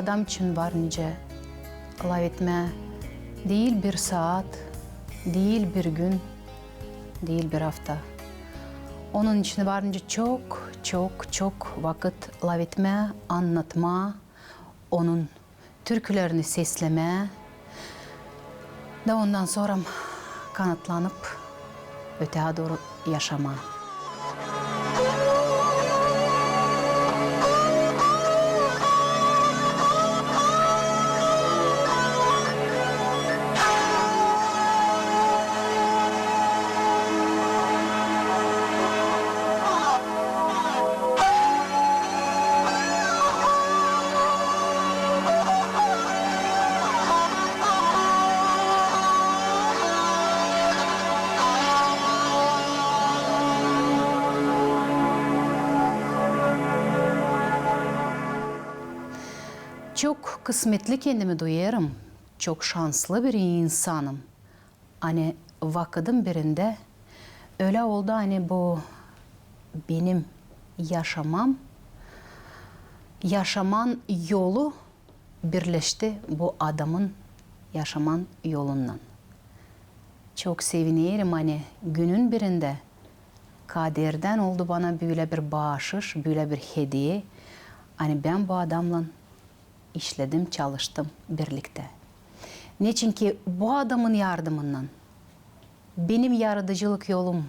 adam için var nice laf etme. Değil bir saat, değil bir gün, değil bir hafta. Onun için varınca çok çok çok vakit laf etme, anlatma, onun türkülerini sesleme da ondan sonra kanatlanıp öteye doğru yaşama. Kısmetli kendimi duyarım. Çok şanslı bir insanım. Hani vakıdım birinde öyle oldu hani bu benim yaşamam yaşaman yolu birleşti bu adamın yaşaman yolundan. Çok sevinirim hani günün birinde kaderden oldu bana böyle bir bağışış, böyle bir hediye. Hani ben bu adamla işledim, çalıştım birlikte. Niçin ki bu adamın yardımından benim yaratıcılık yolum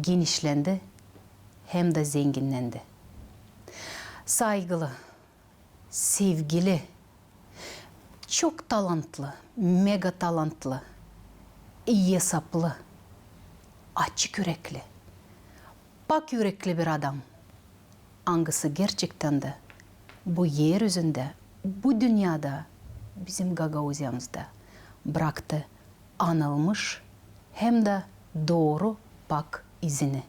genişlendi hem de zenginlendi. Saygılı, sevgili, çok talantlı, mega talantlı, iyi hesaplı, açık yürekli, bak yürekli bir adam. Hangisi gerçekten de bu yeryüzünde, bu dünyada, bizim Gagauziyamızda bıraktı anılmış hem de doğru bak izini.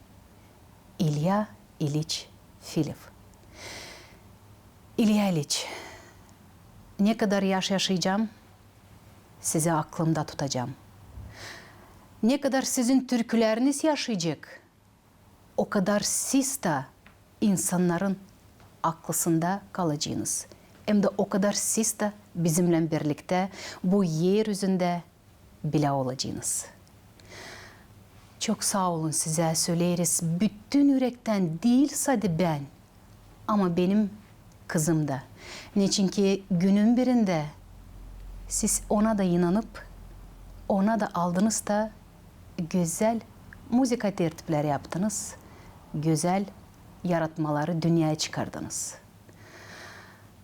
İlya İliç Filip. İlya İliç, ne kadar yaş yaşayacağım, sizi aklımda tutacağım. Ne kadar sizin türküleriniz yaşayacak, o kadar siz de insanların aklısında kalacaksınız. Hem de o kadar siz de bizimle birlikte bu yeryüzünde bile olacaksınız. Çok sağ olun size söyleriz. Bütün yürekten değil sadece ben. Ama benim kızım da. Niçin ki günün birinde siz ona da inanıp ona da aldınız da güzel müzika tertipleri yaptınız. Güzel yaratmaları dünyaya çıkardınız.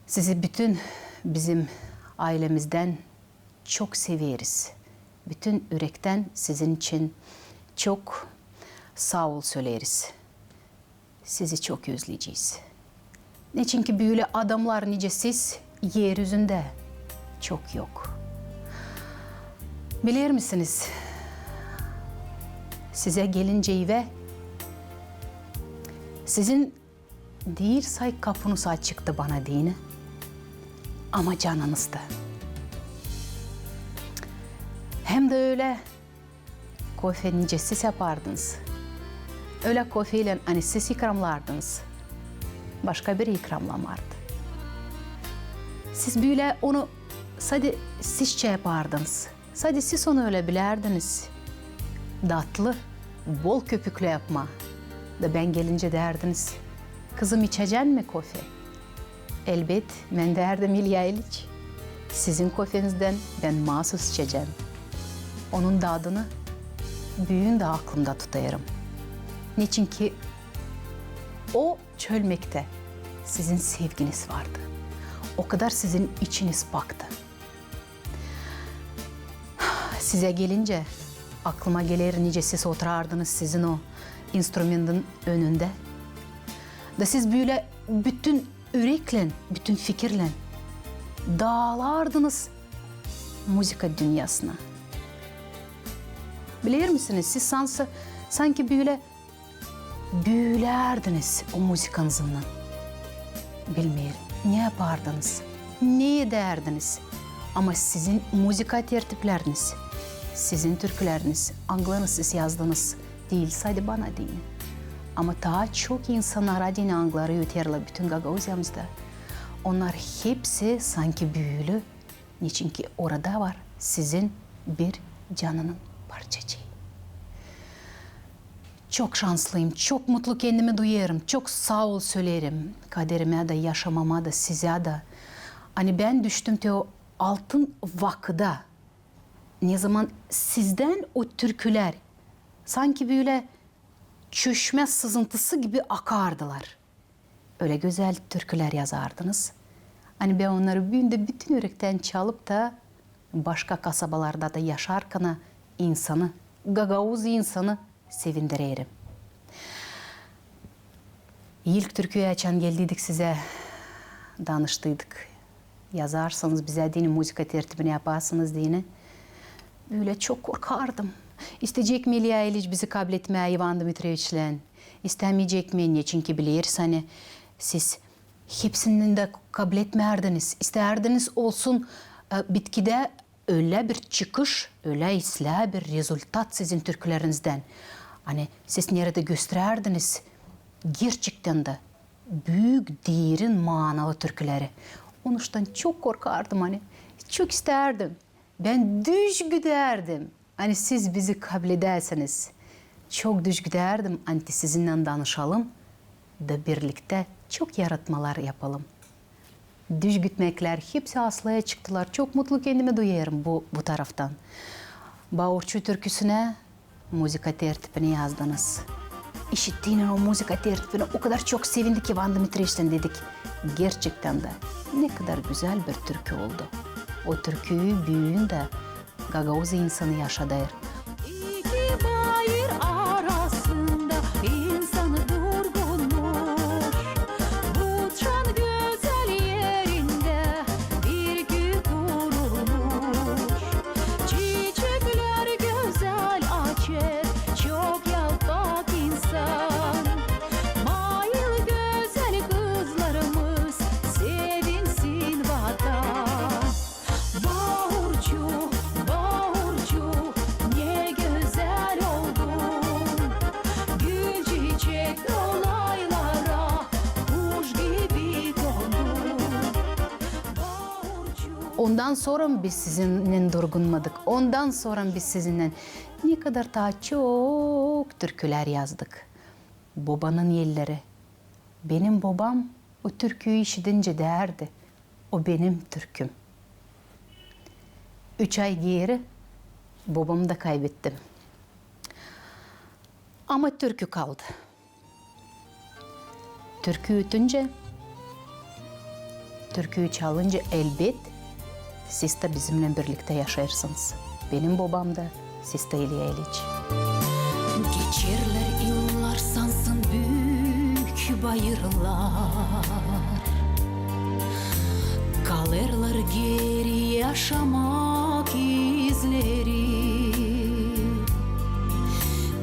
Sizi bütün bizim ailemizden çok severiz. Bütün yürekten sizin için çok sağ ol söyleriz. Sizi çok özleyeceğiz. Ne çünkü böyle adamlar nice siz yeryüzünde çok yok. Bilir misiniz? Size gelince eve sizin değil say kapınız açıktı bana dini ama canınızda. Hem de öyle kofe nice yapardınız. Öyle kofeyle hani siz ikramlardınız. Başka biri ikramlamardı. Siz böyle onu sadece siz şey yapardınız. Sadece siz onu öyle bilerdiniz. Tatlı, bol köpüklü yapma. Da ben gelince derdiniz. Kızım içeceksin mi kofe? Elbet ben derdim İlya İliç. Sizin kofenizden ben mahsus içeceğim. Onun tadını büyüğün de aklımda tutayım. Niçin ki o çölmekte sizin sevginiz vardı. O kadar sizin içiniz baktı. Size gelince aklıma gelir nice siz oturardınız sizin o instrumentin önünde. Da siz böyle bütün yürekle, bütün fikirle dağılardınız müzika dünyasına. Bilir misiniz siz sansı, sanki böyle büyülerdiniz o müzikanızla. Bilmiyorum ne yapardınız, ne ederdiniz. Ama sizin müzika tertipleriniz, sizin türküleriniz, anglarınız siz yazdınız değil sadece bana değil. Ama daha çok insanlara dini angları yutarlar bütün Gagauziyamızda. onlar hepsi sanki büyülü. Niçin ki orada var sizin bir canının parçacığı. Çok şanslıyım, çok mutlu kendimi duyarım, çok sağ ol söylerim. Kaderime de, yaşamama da, size de. Hani ben düştüm te o altın vakıda. Ne zaman sizden o türküler sanki böyle çöşme sızıntısı gibi akardılar. Öyle güzel türküler yazardınız. Hani ben onları büyüğünde bütün yürekten çalıp da başka kasabalarda da yaşarken insanı, gagavuz insanı sevindirerim. İlk türküyü açan geldiydik size, danıştıydık. Yazarsanız bize dini müzika tertibini yaparsınız dini. Böyle çok korkardım. İsteyecek mi İlya İliç bizi kabul etmeye Ivan Dmitrievich'le? İstemeyecek mi? Çünkü biliriz hani siz hepsinin de kabul etmerdiniz. İsterdiniz olsun e, bitkide öyle bir çıkış, öyle isla bir rezultat sizin türkülerinizden. Hani siz nerede göstererdiniz gerçekten de büyük, derin, manalı türküleri. Onuştan çok korkardım hani. Çok isterdim. Ben düş giderdim. Hani siz bizi kabul ederseniz. Çok düş giderdim. Hani sizinle danışalım da birlikte çok yaratmalar yapalım. Düş gitmekler hepsi Aslı'ya çıktılar. Çok mutlu kendimi duyarım bu, bu taraftan. Bağırçı türküsüne müzika tertibini yazdınız. İşittiğin o müzika tertibine o kadar çok sevindik ki Van Dimitrievич'ten dedik. Gerçekten de ne kadar güzel bir türkü oldu. O türküyü büyüğünde Gagavuz insanı yaşadı. İki Ondan sonra biz sizinle durgunmadık? Ondan sonra biz sizinle ne kadar daha çok türküler yazdık? Babanın yelleri. Benim babam o türküyü işitince derdi. O benim türküm. Üç ay geri babamı da kaybettim. Ama türkü kaldı. Türkü ötünce, türküyü çalınca elbet siz de bizimle birlikte yaşarsınız. Benim babam da, siz de İlya İliç. Geçirler yıllar sansın büyük bayırlar Kalırlar geri yaşamak izleri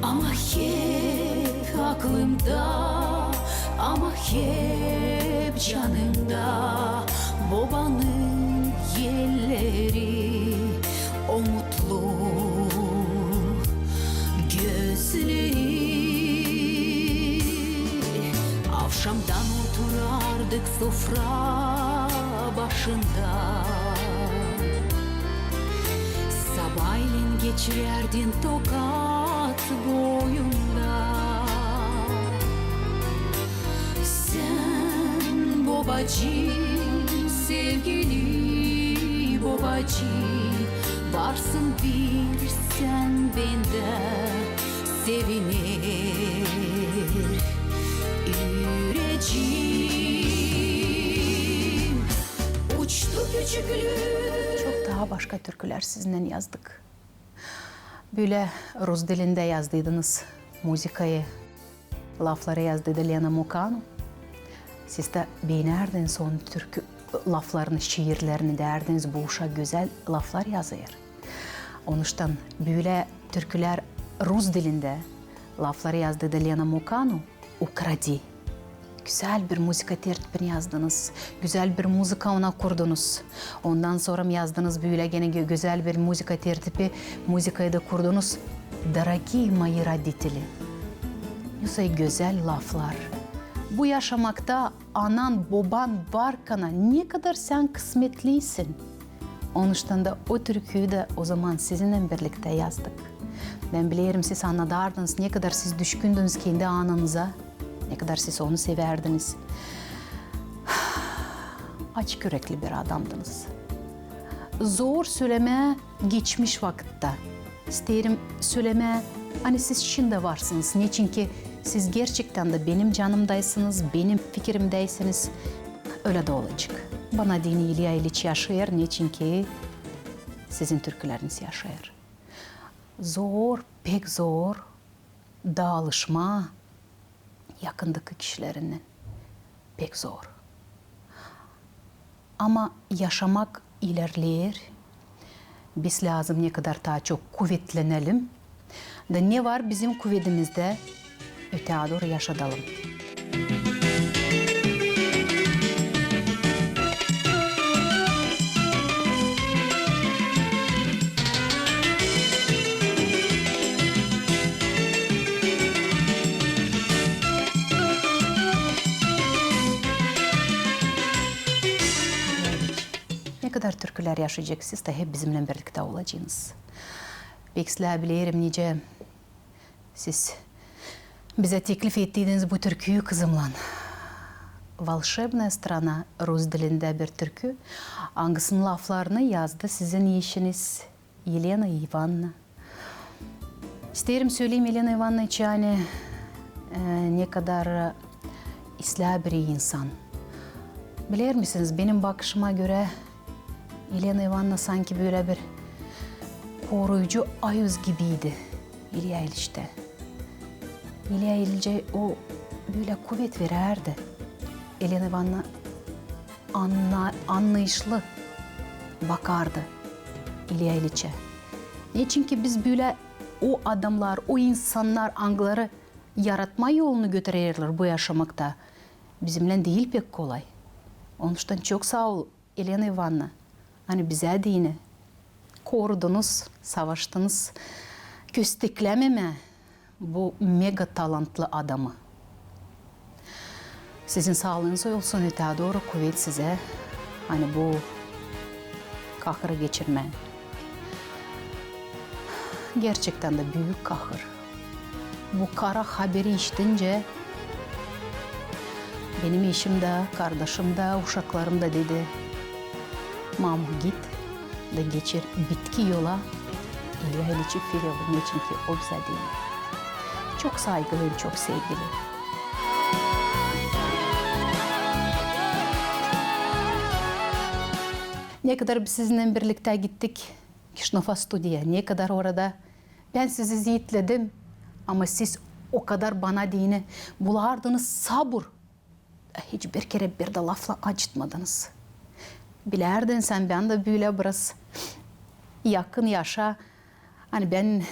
Ama hep aklımda Ama hep canımda Babanın oturardık sofra başında. Sabahleyin geçirerdin tokat boyunda. Sen babacığım, sevgili babacığım Varsın bir sen bende sevinir başka türküler sizinle yazdık. Böyle Rus dilinde yazdıydınız müzikayı. Lafları yazdıydı Lena Mukanu. Siz de beğenerdiniz onun türkü laflarını, şiirlerini derdiniz. Bu uşak güzel laflar yazıyor. Onuştan böyle türküler Rus dilinde lafları yazdıydı Lena Mukanu. Ukradi. Güzel bir müzika tertibini yazdınız. Güzel bir müzika ona kurdunuz. Ondan sonra mı yazdınız böyle gene gü- güzel bir müzika tertibi, müzikayı da kurdunuz. Дорогие мои родители. Yoksa güzel laflar, Bu yaşamakta anan baban varkana ne kadar sen kısmetlisin. Onuştan da o türküyü de o zaman sizinle birlikte yazdık. Ben biliyorum siz anladardınız ne kadar siz düşkündünüz kendi ananıza. Ne kadar siz onu severdiniz. Açık yürekli bir adamdınız. Zor söyleme geçmiş vakitte. İsterim söyleme hani siz şimdi varsınız. Niçin ki siz gerçekten de benim canımdaysınız, benim fikrimdeysiniz. Öyle de olacak. Bana dini İlya İliç yaşıyor. Niçin ki sizin türküleriniz yaşıyor. Zor, pek zor dağılışma yakındaki kişilerinden. Pek zor. Ama yaşamak ilerler. Biz lazım ne kadar daha çok kuvvetlenelim. Da ne var bizim kuvvetimizde öteye doğru yaşadalım. türküler yaşayacaksınız da hep bizimle birlikte olacaksınız. Bekler bilirim nice siz bize teklif ettiğiniz bu türküyü kızımla. Волшебная страна Rus dilinde bir türkü. Hangisinin laflarını yazdı sizin eşiniz Yelena Ivanna. İsterim söyleyeyim Yelena Ivanna için yani e, ne kadar e, islah bir insan. Bilir misiniz benim bakışıma göre Yelena Ivanna sanki böyle bir koruyucu ayız gibiydi İlya İliç'te. İlya İliç'e o böyle kuvvet verirdi. Yelena Ivanna anla, anlayışlı bakardı İlya İliç'e. Niçin ki biz böyle o adamlar, o insanlar angları yaratma yolunu götürürler bu yaşamakta. Bizimle değil pek kolay. Onun için çok sağ ol Elena Ivanna. Hani bize dini korudunuz, savaştınız. Kösteklememe bu mega talantlı adamı. Sizin sağlığınız olsun öteye doğru kuvvet size. Hani bu kahırı geçirme. Gerçekten de büyük kahır. Bu kara haberi işitince benim eşim de, kardeşim de, uşaklarım da dedi. Mamu git da geçir bitki yola. İlya İliç'i Firavun için ki o bize değil. Çok saygılı, çok sevgili. Ne kadar sizinle birlikte gittik Kişnova Studiya. Ne kadar orada ben sizi ziyitledim ama siz o kadar bana dini bulardınız sabır. Hiçbir kere bir de lafla acıtmadınız. Bilerdin sen ben de böyle biraz yakın yaşa. Hani ben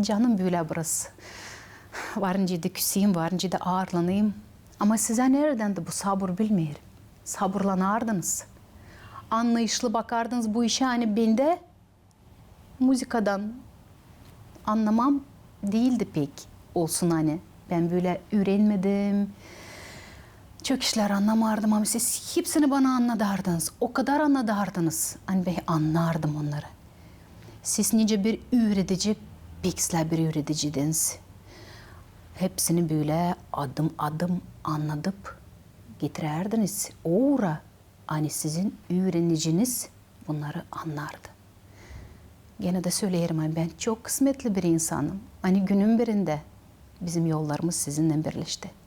canım böyle biraz varınca da küseyim, varınca da ağırlanayım. Ama size nereden de bu sabır bilmiyorum. Sabırlanardınız. Anlayışlı bakardınız bu işe hani bende muzikadan anlamam değildi pek olsun hani. Ben böyle öğrenmedim. Çok işler anlamardım ama siz hepsini bana anladardınız. O kadar anladardınız. Hani ben anlardım onları. Siz nice bir öğretici, piksler bir öğreticidiniz. Hepsini böyle adım adım anladıp getirerdiniz. Uğra hani sizin öğreniciniz bunları anlardı. Gene de söyleyelim hani ben çok kısmetli bir insanım. Hani günün birinde bizim yollarımız sizinle birleşti.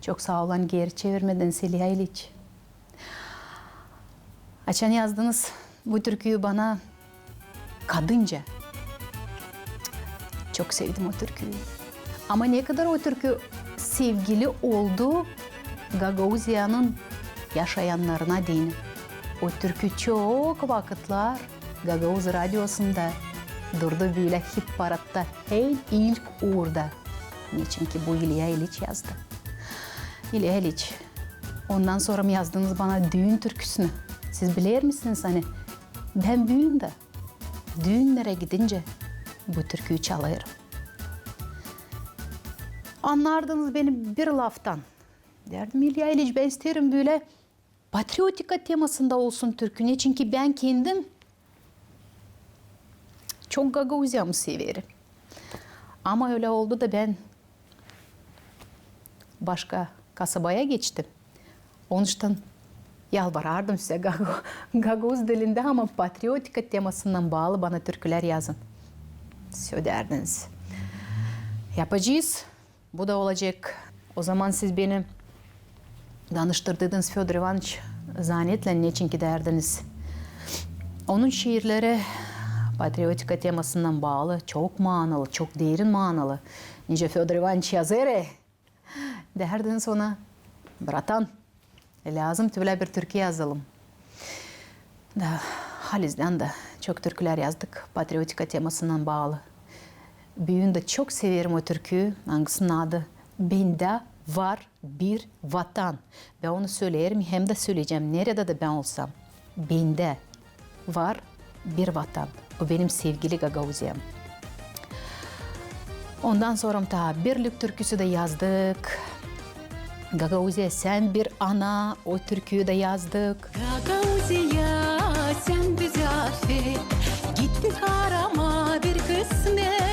Çok sağ olun geri çevirmeden Seliha İliç. Açan yazdınız bu türküyü bana kadınca. Çok sevdim o türküyü. Ama ne kadar o türkü sevgili oldu Gagauzya'nın yaşayanlarına değil. O türkü çok vakitler Gagavuz Radyosu'nda durdu böyle hit paratta. En ilk orada. Niçin ki bu İlya İliç yazdı. İlya İliç. Ondan sonra mı yazdınız bana düğün türküsünü? Siz bilir misiniz hani? Ben düğünde, düğünlere gidince bu türküyü çalıyorum. Anlardınız beni bir laftan. Derdim İlya İliç ben isterim böyle patriotika temasında olsun türkü. Çünkü ben kendim çok Gagauzyan'ı severim. Ama öyle oldu da ben başka kasabaya geçtim. Onun için yalvarardım size Gago, Gaguz dilinde ama patriotika temasından bağlı bana türküler yazın. Söylerdiniz. Yapacağız. Bu da olacak. O zaman siz beni danıştırdınız Fyodor Ivanich zanetle niçin giderdiniz? Onun şiirleri patriotika temasından bağlı, çok manalı, çok derin manalı. Nice Fyodor Ivanich yazarı, Derdiniz ona, bratan, lazım böyle bir türkü yazalım. Da, Haliz'den de çok türküler yazdık patriotika temasından bağlı. Büyüğünde çok severim o türküyü. Hangisinin adı? Bende var bir vatan. Ben onu söylerim hem de söyleyeceğim. Nerede de ben olsam. Bende var bir vatan. O benim sevgili Gagavuzya'm. Ondan sonra ta birlik türküsü de yazdık. Gagavuzya sen bir ana o türküyü de yazdık. Gagauzya sen bize affet Gittik arama bir kısmet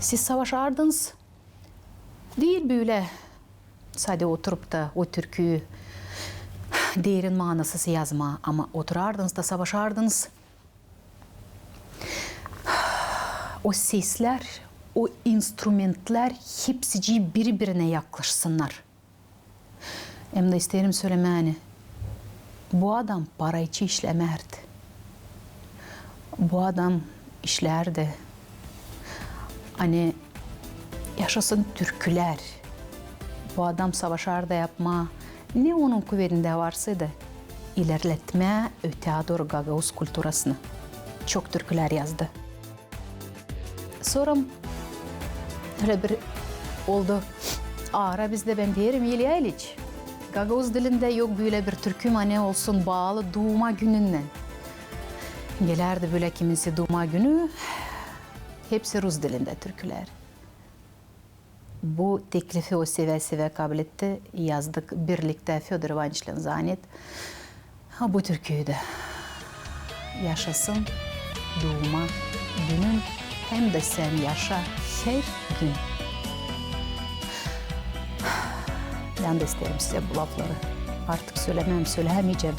Siz savaşardınız. Değil böyle sadece oturup da o türküyü derin manasız yazma ama oturardınız da savaşardınız. O sesler, o instrumentler hepsi birbirine yaklaşsınlar. Hem de isterim söylemeni. Bu adam para için işlemerdi. Bu adam işlerdi. Hani yaşasın türküler. Bu adam savaşar da yapma. Ne onun kuvvetinde varsa da ilerletme öteye doğru Gagavuz kulturasını. Çok türküler yazdı. Sonra öyle bir oldu. Ara bizde ben diyelim İlya İliç. Gagavuz dilinde yok böyle bir türkü ne olsun bağlı doğuma gününden. Gelerdi böyle kimisi doğuma günü. Hepsi Rus dilinde türküler. Bu teklifi o seve seve kabul etti. Yazdık birlikte Fyodor Ivanich'le zannet. Ha bu türküyü de yaşasın doğuma günün hem de sen yaşa her gün. Ben de isterim size bu lafları. Artık söylemem, söyleyemeyeceğim.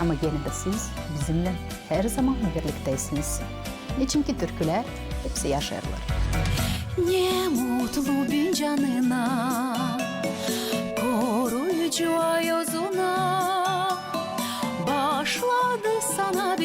Ama gene de siz bizimle her zaman birlikteysiniz. Niçin ki türküler hepsi yaşarlar. Ne mutlu bin canına Koruyucu ayozuna Başladı sana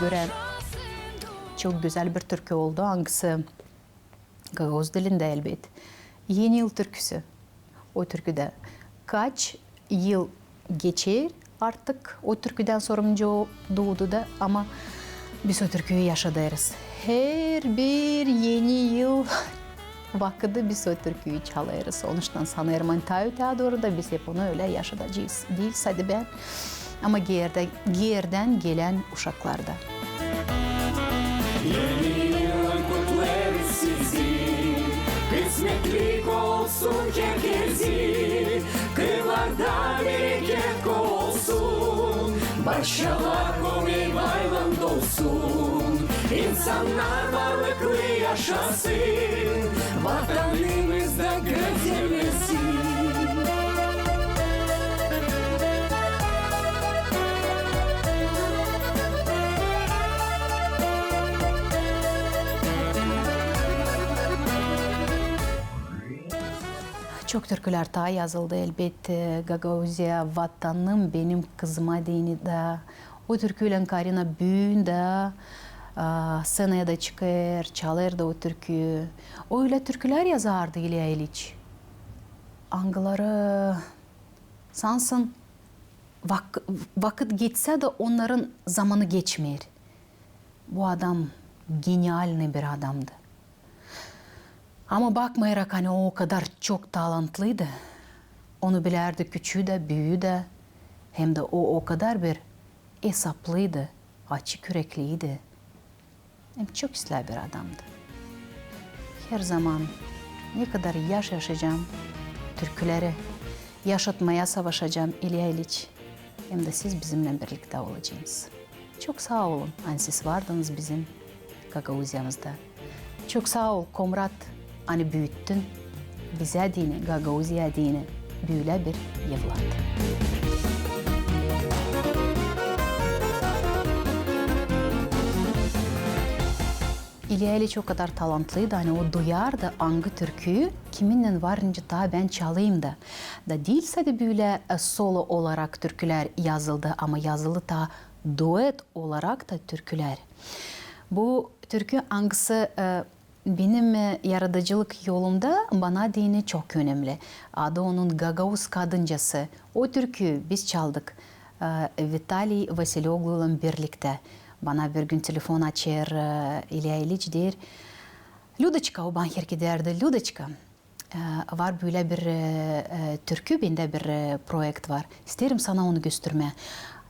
göre çok güzel bir türkü oldu. Hangisi? Gagavuz dilinde elbet. Yeni yıl türküsü. O türküde kaç yıl geçer artık o türküden o doğdu da ama biz o türküyü yaşadırız. Her bir yeni yıl vakitte biz o türküyü çalarız. Onun için sanırım hani ta öteye doğru da biz hep onu öyle yaşatacağız. Değil sadece ben ama geride, geriden gelen uşaklarda. Yeni yılın kutlarız sizi. Kısmetlik olsun herkesi Kırlarda bereket olsun Başalar komey bayram dolsun. İnsanlar varlıklı yaşasın. Vatanımızda gözlemesin Çok türküler daha yazıldı elbette. Gagauzya vatanım benim kızıma dini de. O türküyle Karina büyün de seneye de çıkar, çalar da o türküyü. Öyle türküler yazardı İlya İliç. Angıları sansın vak- vakit geçse de onların zamanı geçmiyor. Bu adam genial bir adamdı. Ama bakmayarak hani o kadar çok talentlıydı. Onu bilerdi küçüğü de büyüğü de. Hem de o o kadar bir hesaplıydı. Açık yürekliydi. Hem çok işler bir adamdı. Her zaman ne kadar yaş yaşayacağım, türküleri yaşatmaya savaşacağım İlya İliç. Hem de siz bizimle birlikte olacaksınız. Çok sağ olun. Hani siz vardınız bizim Gagauzya'mızda. Çok sağ ol Komrat. Hani büyüttün. Bize dini, Gagauzya dini büyüle bir yevlat. İlya İliç o kadar talentlıydı. Hani o duyardı angı türküyü. Kiminle varınca daha ben çalayım da. Da değilse de böyle e, solo olarak türküler yazıldı ama yazılı da duet olarak da türküler. Bu türkü angısı e, benim e, yaratıcılık yolumda bana dini çok önemli. Adı onun Gagavuz Kadıncası. O türküyü biz çaldık. E, Vitali Vasilyoglu'yla birlikte. Bana bir gün telefon açar e, İlya İliç der. O bana herki derdi. E, var böyle bir türkü bende bir projekt var. İsterim sana onu gösterme.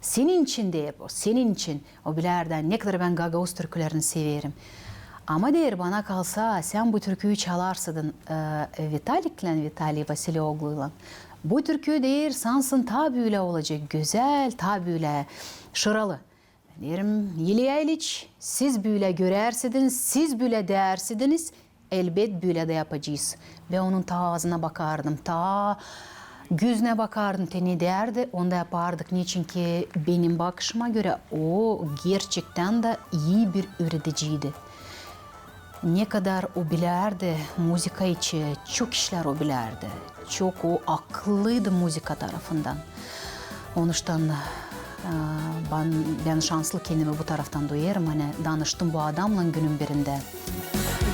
Senin için bu, senin için. O bilerden ne kadar ben Gagavuz türkülerini severim. Ama der bana kalsa sen bu türküyü çalarsın e, Vitalik'le Vitali Vasilyoglu'yla. Bu türkü der sansın ta böyle olacak. Güzel, ta böyle şıralı. Derim İlya İliç siz böyle görersiniz, siz böyle değersiniz. Elbet böyle de yapacağız. Ve onun ta ağzına bakardım, ta gözüne bakardım. Te ne derdi, onu da yapardık. Niçin ki benim bakışıma göre o gerçekten de iyi bir üreticiydi. Ne kadar o bilerdi müzika içi, çok işler o bilerdi. Çok o akıllıydı müzika tarafından. Onun için e, ben, ben şanslı kendimi bu taraftan duyarım. Hani danıştım bu adamla günün birinde.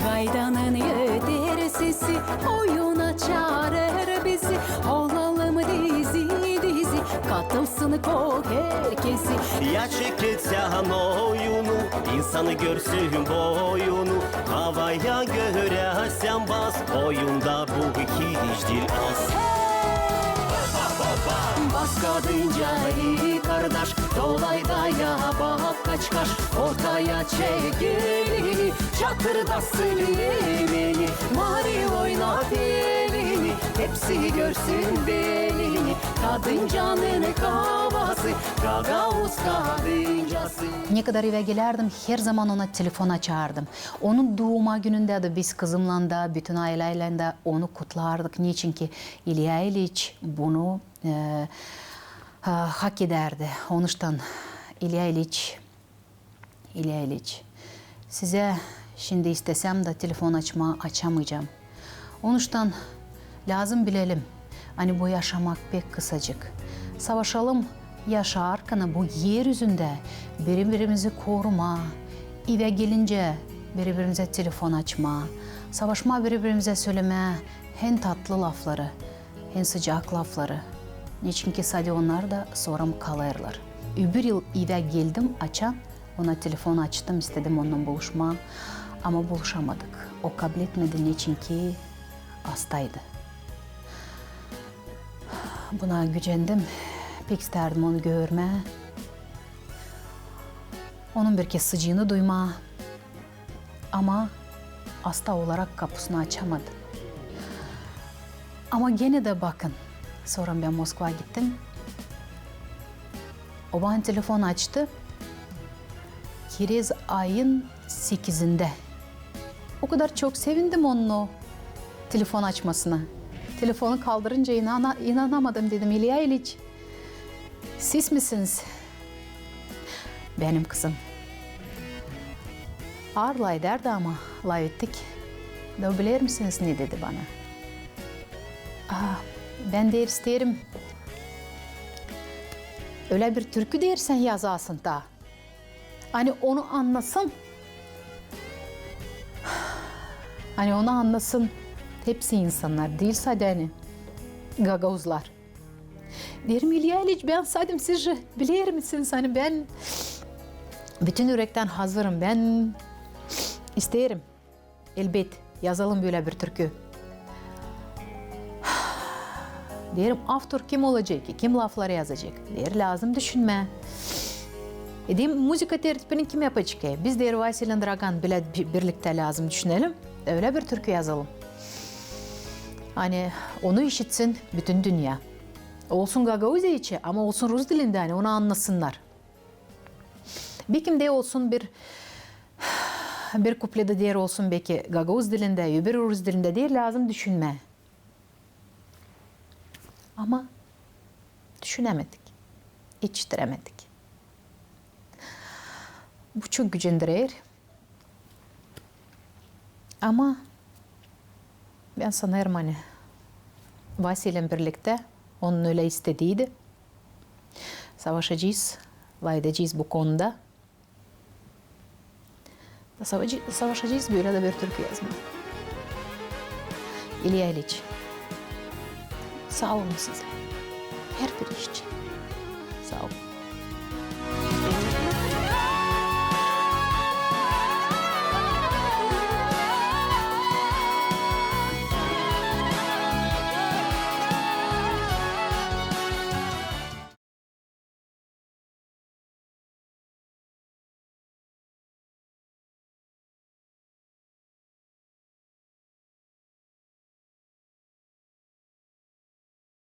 Gaydanın yeter sesi oyuna kok herkesi. Yaşıkıtsan oyunu insanı görsün boyunu. Havaya göre sen bas Oyunda bu iki diştir az Bas kadınca iyi kardeş Dolayda ya bak kaç kaş. Ortaya çek elini Çatırdasın elini Mari oynat Hepsi görsün belini Kadıncanın kavası Gagavuz kadıncası Ne kadar eve gelirdim her zaman ona telefon açardım. Onun doğuma gününde de biz kızımla da bütün aileyle de onu kutlardık. Niçin ki İlya İliç bunu e, ha, hak ederdi. Onun için İlya İliç, İlya İliç size şimdi istesem de telefon açma açamayacağım. Onun için lazım bilelim. Hani bu yaşamak pek kısacık. Savaşalım yaşarken bu yeryüzünde birbirimizi koruma, eve gelince birbirimize telefon açma, savaşma birbirimize söyleme en tatlı lafları, en sıcak lafları. Niçin ki sadece onlar da sonra mı kalırlar. Öbür yıl eve geldim açan, ona telefon açtım istedim onunla buluşma ama buluşamadık. O kabul etmedi niçin ki hastaydı. Buna gücendim. Pek isterdim onu görme. Onun bir kez sıcağını duyma. Ama hasta olarak kapısını açamadım. Ama gene de bakın. Sonra ben Moskva gittim. O bana telefon açtı. Kirez ayın sekizinde. O kadar çok sevindim onun o telefon açmasına. Telefonu kaldırınca inana, inanamadım dedim İlya İliç. Siz misiniz? Benim kızım. Ağırlay derdi ama lay ettik. Ne misiniz ne dedi bana? Aa, ben de isterim. Öyle bir türkü dersen yazasın da. Hani onu anlasın. Hani onu anlasın. Hepsi insanlar değil sadece hani gagavuzlar. Derim İlyalic ben sadım sizce bilir misiniz hani ben bütün yürekten hazırım ben isterim elbet yazalım böyle bir türkü. Derim avtor kim olacak ki? Kim lafları yazacak? Der lazım düşünme. Edeyim müzik tertibini kim yapacak? ki Biz der Vasilin Dragan birlikte lazım düşünelim. Öyle bir türkü yazalım. Hani onu işitsin bütün dünya. Olsun Gagavuzya içi ama olsun Rus dilinde hani onu anlasınlar. Bir kimde olsun bir bir kuplede diğer olsun belki Gagavuz dilinde, öbür Rus dilinde değil lazım düşünme. Ama düşünemedik. İçtiremedik. Bu çok gücendirir. Ama ben sanırım hani Vasil'le birlikte onun öyle istediydi. Savaşacağız, edeceğiz bu konuda. Savaşacağız böyle de bir türkü yazma. İlya İliç. Sağ olun size. Her bir iş için. Sağ olun.